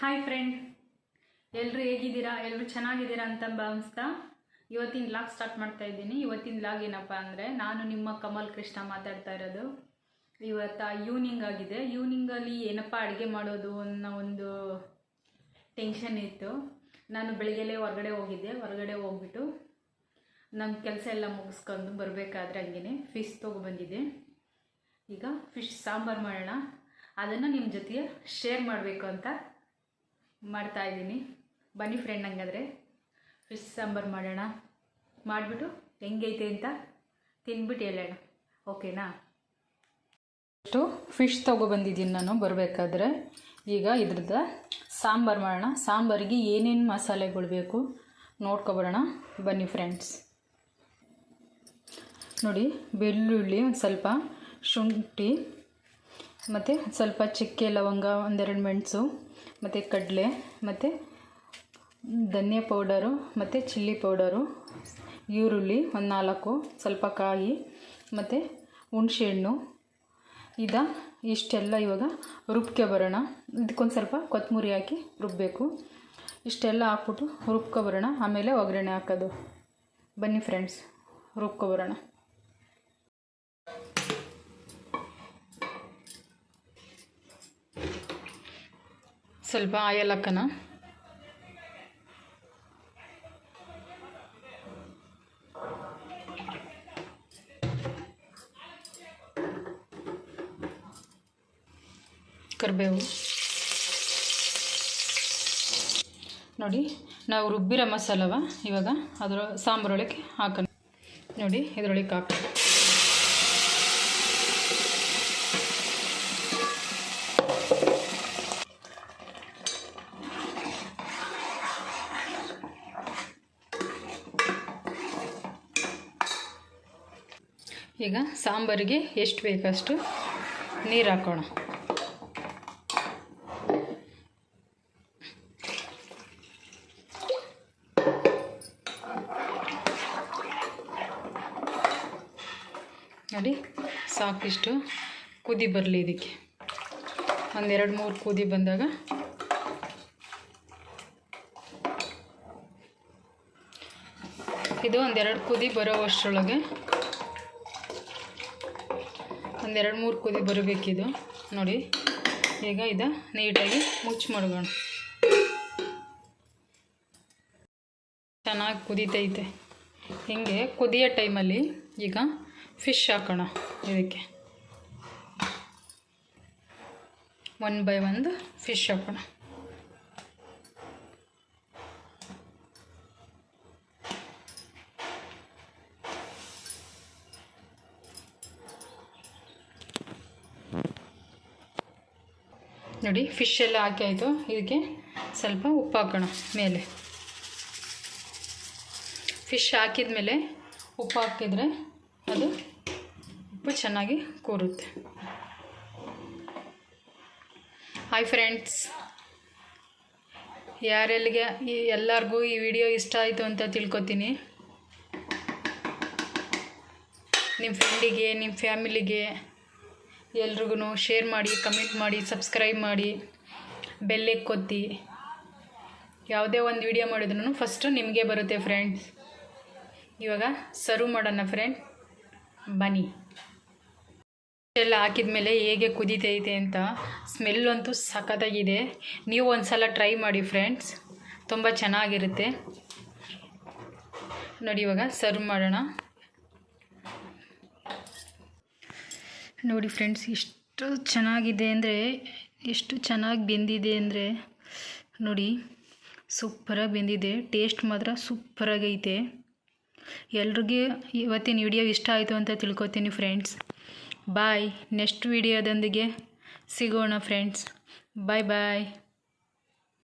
Hi friend ಎಲ್ಲರೂ ಹೇಗಿದ್ದೀರಾ? ಎಲ್ಲರೂ ಚೆನ್ನಾಗಿದ್ದೀರಾ ಅಂತ ಭಾವಿಸ್ತಾ ಇವತ್ತಿನ ಲಾಗ್ ಸ್ಟಾರ್ಟ್ ಮಾಡ್ತಾ ಇದ್ದೀನಿ. ಇವತ್ತಿನ ಲಾಗ್ ಏನಪ್ಪ ಅಂದರೆ ನಾನು ನಿಮ್ಮ ಕಮಲ್ ಕೃಷ್ಣ ಮಾತಾಡ್ತಾ ಇರೋದು. ಇವತ್ತು ಈವ್ನಿಂಗ್ ಆಗಿದೆ. ಈವ್ನಿಂಗಲ್ಲಿ ಏನಪ್ಪ ಅಡುಗೆ ಮಾಡೋದು ಅನ್ನೋ ಒಂದು ಟೆನ್ಷನ್ ಇತ್ತು. ನಾನು ಬೆಳಗ್ಗೆಲೇ ಹೊರಗಡೆ ಹೋಗಿದ್ದೆ. ಹೊರಗಡೆ ಹೋಗ್ಬಿಟ್ಟು ನನ್ನ ಕೆಲಸ ಎಲ್ಲ ಮುಗಿಸ್ಕೊಂಡು ಬರಬೇಕಾದ್ರೆ ಹಂಗೆ ಫಿಶ್ ತೊಗೊಬಂದಿದ್ದೆ ಈಗ ಫಿಶ್ ಸಾಂಬಾರು ಮಾಡೋಣ. ಅದನ್ನು ನಿಮ್ಮ ಜೊತೆಗೆ ಶೇರ್ ಮಾಡಬೇಕು ಅಂತ ಮಾಡ್ತಾ ಇದ್ದೀನಿ. ಬನ್ನಿ ಫ್ರೆಂಡ್ ಹಂಗಾದ್ರೆ. ಫಿಶ್ ಸಾಂಬಾರು ಮಾಡೋಣ. ಮಾಡಿಬಿಟ್ಟು ಹೆಂಗೈತೆ ಅಂತ ತಿಂದ್ಬಿಟ್ಟು ಹೇಳೋಣ. ಓಕೆನಾ ಅಷ್ಟು ಫಿಶ್ ತೊಗೊಬಂದಿದ್ದೀನಿ ನಾನು ಬರಬೇಕಾದ್ರೆ. ಈಗ ಇದ್ರದ್ದು ಸಾಂಬಾರು ಮಾಡೋಣ. ಸಾಂಬಾರಿಗೆ ಏನೇನು ಮಸಾಲೆಗಳು ಬೇಕು ನೋಡ್ಕೊಬರೋಣ. ಬನ್ನಿ ಫ್ರೆಂಡ್ಸ್ ನೋಡಿ, ಬೆಳ್ಳುಳ್ಳಿ ಒಂದು ಸ್ವಲ್ಪ ಶುಂಠಿ ಮತ್ತು ಸ್ವಲ್ಪ ಚಕ್ಕೆ ಲವಂಗ, ಒಂದೆರಡು ಮೆಣಸು, ಮತ್ತು ಕಡಲೆ, ಮತ್ತು ಧನಿಯಾ ಪೌಡರು, ಮತ್ತು ಚಿಲ್ಲಿ ಪೌಡರು, ಈರುಳ್ಳಿ ಒಂದು ನಾಲ್ಕು, ಸ್ವಲ್ಪ ಕಾಯಿ, ಮತ್ತು ಹುಣಸೆಹಣ್ಣು. ಇದ ಇಷ್ಟೆಲ್ಲ ಇವಾಗ ರುಬ್ಕೆ ಬರೋಣ. ಇದಕ್ಕೊಂದು ಸ್ವಲ್ಪ ಕೊತ್ತಂಬರಿ ಹಾಕಿ ರುಬ್ಬಬೇಕು ಇಷ್ಟೆಲ್ಲ ಹಾಕ್ಬಿಟ್ಟು ರುಬ್ಕೊಬರೋಣ ಆಮೇಲೆ ಒಗ್ಗರಣೆ ಹಾಕೋದು. ಬನ್ನಿ ಫ್ರೆಂಡ್ಸ್ ರುಬ್ಕೊಬರೋಣ ಸ್ವಲ್ಪ ಆಯಲ್ ಹಾಕೋಣ ಕರಿಬೇವು. ನೋಡಿ, ನಾವು ರುಬ್ಬಿರೋ ಮಸಾಲವ ಇವಾಗ ಅದರ ಸಾಂಬಾರೊಳಗೆ ಹಾಕೋಣ. ನೋಡಿ, ಇದರೊಳಗೆ ಹಾಕೋಣ. ಈಗ ಸಾಂಬಾರಿಗೆ ಎಷ್ಟು ಬೇಕಷ್ಟು ನೀರು ಹಾಕೋಣ. ನೋಡಿ, ಸಾಕಿಷ್ಟು ಕುದಿ ಬರಲಿ ಇದಕ್ಕೆ. ಒಂದೆರಡು ಮೂರು ಕುದಿ ಬಂದಾಗ ಇದು ಒಂದೆರಡು ಕುದಿ ಬರೋ ಅಷ್ಟರೊಳಗೆ ಒಂದೆರಡು ಮೂರು ಕುದಿ ಬರಬೇಕಿದು. ನೋಡಿ, ಈಗ ಇದು ನೀಟಾಗಿ ಮುಚ್ಚಿ ಮಾಡೋಣ ಚೆನ್ನಾಗಿ ಕುದೀತೈತೆ. ಹೀಗೆ ಕುದಿಯೋ ಟೈಮಲ್ಲಿ ಈಗ ಫಿಶ್ ಹಾಕೋಣ ಇದಕ್ಕೆ. ಒನ್ ಬೈ ಒಂದು ಫಿಶ್ ಹಾಕೋಣ. ನೋಡಿ ಫಿಶ್ ಎಲ್ಲ ಹಾಕಿ ಆಯಿತು. ಇದಕ್ಕೆ ಸ್ವಲ್ಪ ಉಪ್ಪು ಹಾಕೋಣ, ಮೇಲೆ. ಫಿಶ್ ಹಾಕಿದ ಮೇಲೆ ಉಪ್ಪು ಹಾಕಿದರೆ ಅದು ಉಪ್ಪು ಚೆನ್ನಾಗಿ ಕೂರುತ್ತೆ. ಹಾಯ್ ಫ್ರೆಂಡ್ಸ್ ಯಾರೆಲ್ಲಿಗೆ ಈ ಎಲ್ಲರಿಗೂ ಈ ವಿಡಿಯೋ ಇಷ್ಟ ಆಯಿತು ಅಂತ ತಿಳ್ಕೊತೀನಿ. ನಿಮ್ಮ ಫ್ರೆಂಡಿಗೆ ನಿಮ್ಮ ಫ್ಯಾಮಿಲಿಗೆ ಎಲ್ರಿಗೂ ಶೇರ್ ಮಾಡಿ ಕಮೆಂಟ್ ಮಾಡಿ ಸಬ್ಸ್ಕ್ರೈಬ್ ಮಾಡಿ ಬೆಲ್ಲೆ ಕೊತ್ತಿ ಯಾವುದೇ ಒಂದು ವಿಡಿಯೋ ಮಾಡಿದ್ರು ಫಸ್ಟು ನಿಮಗೆ ಬರುತ್ತೆ ಫ್ರೆಂಡ್ಸ್ ಇವಾಗ ಸರ್ವ್ ಮಾಡೋಣ ಫ್ರೆಂಡ್ ಬನ್ನಿ. ಎಲ್ಲ ಹಾಕಿದ ಮೇಲೆ ಹೇಗೆ ಕುದೀತೈತೆ ಅಂತ ಸ್ಮೆಲ್ ಅಂತೂ ಸಖತ್ತಾಗಿದೆ. ನೀವು ಒಂದು ಸಲ ಟ್ರೈ ಮಾಡಿ ಫ್ರೆಂಡ್ಸ್ ತುಂಬ ಚೆನ್ನಾಗಿರುತ್ತೆ. ನೋಡಿ ಇವಾಗ ಸರ್ವ್ ಮಾಡೋಣ. ನೋಡಿ ಫ್ರೆಂಡ್ಸ್, ಎಷ್ಟು ಚೆನ್ನಾಗಿದೆ ಅಂದರೆ, ಎಷ್ಟು ಚೆನ್ನಾಗಿ ಬೆಂದಿದೆ ಅಂದರೆ, ನೋಡಿ, ಸೂಪರಾಗಿ ಬೆಂದಿದೆ. ಟೇಸ್ಟ್ ಮಾತ್ರ ಸೂಪರಾಗೈತೆ ಎಲ್ರಿಗೆ ಇವತ್ತಿನ ವಿಡಿಯೋ ಇಷ್ಟ ಆಯಿತು ಅಂತ ತಿಳ್ಕೊತೀನಿ ಫ್ರೆಂಡ್ಸ್. ಬಾಯ್. ನೆಕ್ಸ್ಟ್ ವಿಡಿಯೋದೊಂದಿಗೆ ಸಿಗೋಣ ಫ್ರೆಂಡ್ಸ್. ಬಾಯ್ ಬಾಯ್.